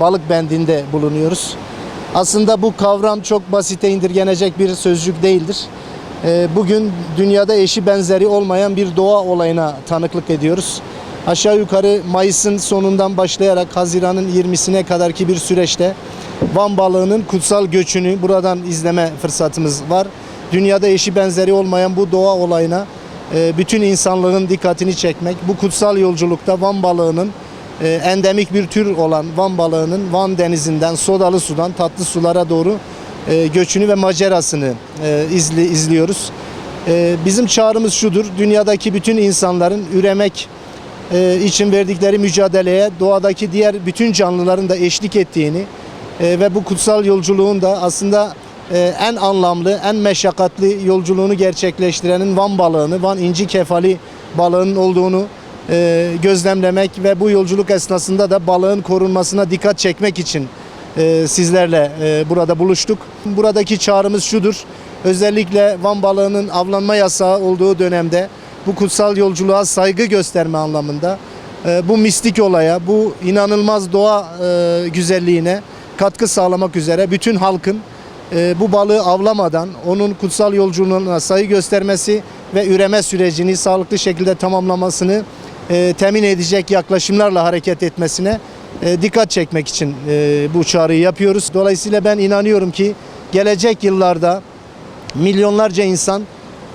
balık bendinde bulunuyoruz. Aslında bu kavram çok basite indirgenecek bir sözcük değildir. Ee, Bugün dünyada eşi benzeri olmayan bir doğa olayına tanıklık ediyoruz. Aşağı yukarı Mayıs'ın sonundan başlayarak Haziran'ın 20'sine kadarki bir süreçte Van balığının kutsal göçünü buradan izleme fırsatımız var. Dünyada eşi benzeri olmayan bu doğa olayına e, bütün insanlığın dikkatini çekmek, bu kutsal yolculukta Van balığının e, endemik bir tür olan Van balığının Van denizinden, sodalı sudan tatlı sulara doğru e, göçünü ve macerasını e, izli, izliyoruz. E, Bizim çağrımız şudur, dünyadaki bütün insanların üremek için verdikleri mücadeleye doğadaki diğer bütün canlıların da eşlik ettiğini ve bu kutsal yolculuğun da aslında en anlamlı, en meşakkatli yolculuğunu gerçekleştirenin Van balığını, Van inci kefali balığının olduğunu e, gözlemlemek ve bu yolculuk esnasında da balığın korunmasına dikkat çekmek için e, sizlerle e, burada buluştuk. Buradaki çağrımız şudur. Özellikle Van balığının avlanma yasağı olduğu dönemde bu kutsal yolculuğa saygı gösterme anlamında bu mistik olaya, bu inanılmaz doğa güzelliğine katkı sağlamak üzere bütün halkın bu balığı avlamadan onun kutsal yolculuğuna saygı göstermesi ve üreme sürecini sağlıklı şekilde tamamlamasını e, temin edecek yaklaşımlarla hareket etmesine e, dikkat çekmek için e, bu çağrıyı yapıyoruz. Dolayısıyla ben inanıyorum ki gelecek yıllarda milyonlarca insan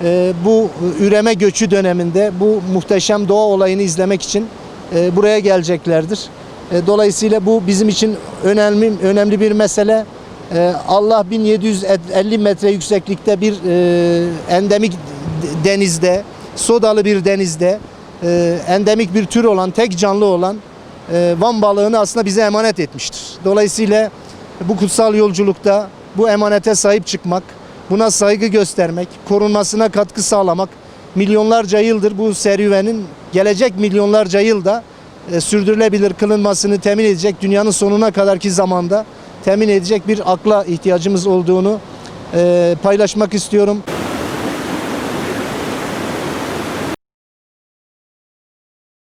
e, bu üreme göçü döneminde bu muhteşem doğa olayını izlemek için e, buraya geleceklerdir. E, dolayısıyla bu bizim için önemli önemli bir mesele. E, Allah 1750 metre yükseklikte bir e, endemik denizde, sodalı bir denizde e, endemik bir tür olan, tek canlı olan e, Van balığını aslında bize emanet etmiştir. Dolayısıyla bu kutsal yolculukta bu emanete sahip çıkmak, buna saygı göstermek, korunmasına katkı sağlamak, milyonlarca yıldır bu serüvenin gelecek milyonlarca yılda e, sürdürülebilir kılınmasını temin edecek dünyanın sonuna kadarki zamanda temin edecek bir akla ihtiyacımız olduğunu e, paylaşmak istiyorum.